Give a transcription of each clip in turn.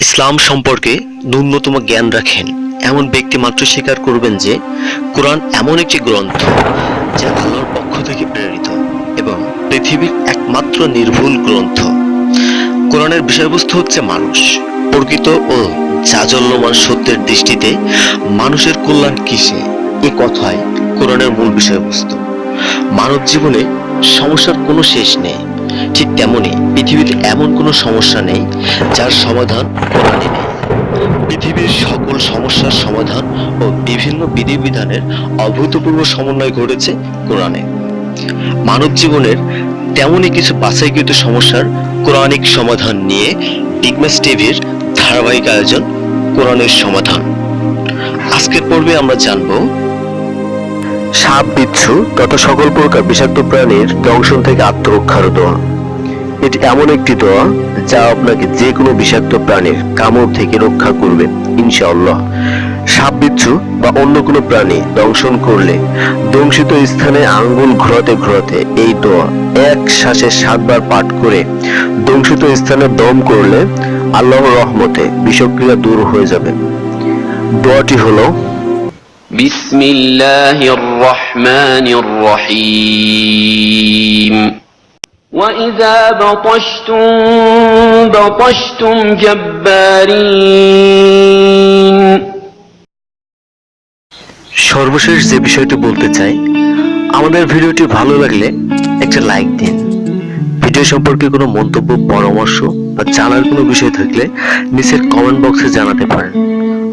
ইসলাম সম্পর্কে ন্যূনতম জ্ঞান রাখেন। এমন ব্যক্তি মাত্র স্বীকার করবেন যে, কোরআন এমন একটি গ্রন্থ যা আল্লাহর পক্ষ থেকে প্রেরিত এবং পৃথিবীর একমাত্র নির্ভুল গ্রন্থ। কোরআনের বিষয়বস্তু হচ্ছে মানুষ। প্রকৃত ও জাজল্যমান সত্যের দৃষ্টিতে মানুষের কল্যাণ কিসে? এ কথাই কোরআনের মূল বিষয়বস্তু। মানব জীবনে সমস্যার কোনো শেষ নেই। ঠিক তেমনি পৃথিবীতে এমন কোনো সমস্যা নেই যার সমাধান কোরআনে নেই। পৃথিবীর সকল সমস্যার সমাধান ও বিভিন্ন বিধিবিধানের অভূতপূর্ব সমন্বয় ঘটেছে কোরআনে। মানব জীবনের তেমনই কিছু বাছাইকৃত সমস্যার কোরআনিক সমাধান নিয়ে বিগমাস টিভির ধারাবাহিক আয়োজন কোরআনের সমাধান। আজকের পর্বে আমরা জানব সাপ, বিচ্ছু তথা সকল প্রকার বিষাক্ত প্রাণীর দংশন থেকে আত্মরক্ষার দোয়া এটি এমন একটি দোয়া যা আপনাকে যে কোনো বিষাক্ত প্রাণীর কামড় থেকে রক্ষা করবে, ইনশাআল্লাহ। সাপ বিচ্ছু বা অন্য কোনো প্রাণী দংশন করলে দংশিত স্থানে আঙ্গুল ঘোরাতে ঘোরাতে এই দোয়া এক শ্বাসে সাতবার পাঠ করে দংশিত স্থানে দম করলে আল্লাহ রহমতে বিষক্রিয়া দূর হয়ে যাবে। দোয়াটি হলো, বিসমিল্লাহির রহমানির রহিম। وإذا بطشتم بطشتم جبارين সর্বশেষ যে বিষয়টি বলতে চাই আমাদের ভিডিওটি ভালো লাগলে একটা লাইক দিন ভিডিও সম্পর্কে কোনো মন্তব্য পরামর্শ বা জানার কোনো বিষয় থাকলে নিচের কমেন্ট বক্সে জানাতে পারেন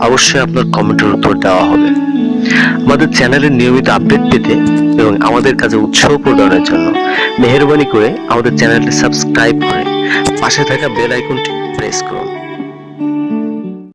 অবশ্যই আপনার কমেন্টের উত্তর দেওয়া হবে আমাদের চ্যানেলের নিয়মিত আপডেট পেতে এবং আমাদের কাছে উৎসাহ প্রদানের জন্য মেহরবানি করে আমাদের চ্যানেলটি সাবস্ক্রাইব করে পাশে থাকা বেল আইকনটি প্রেস করুন।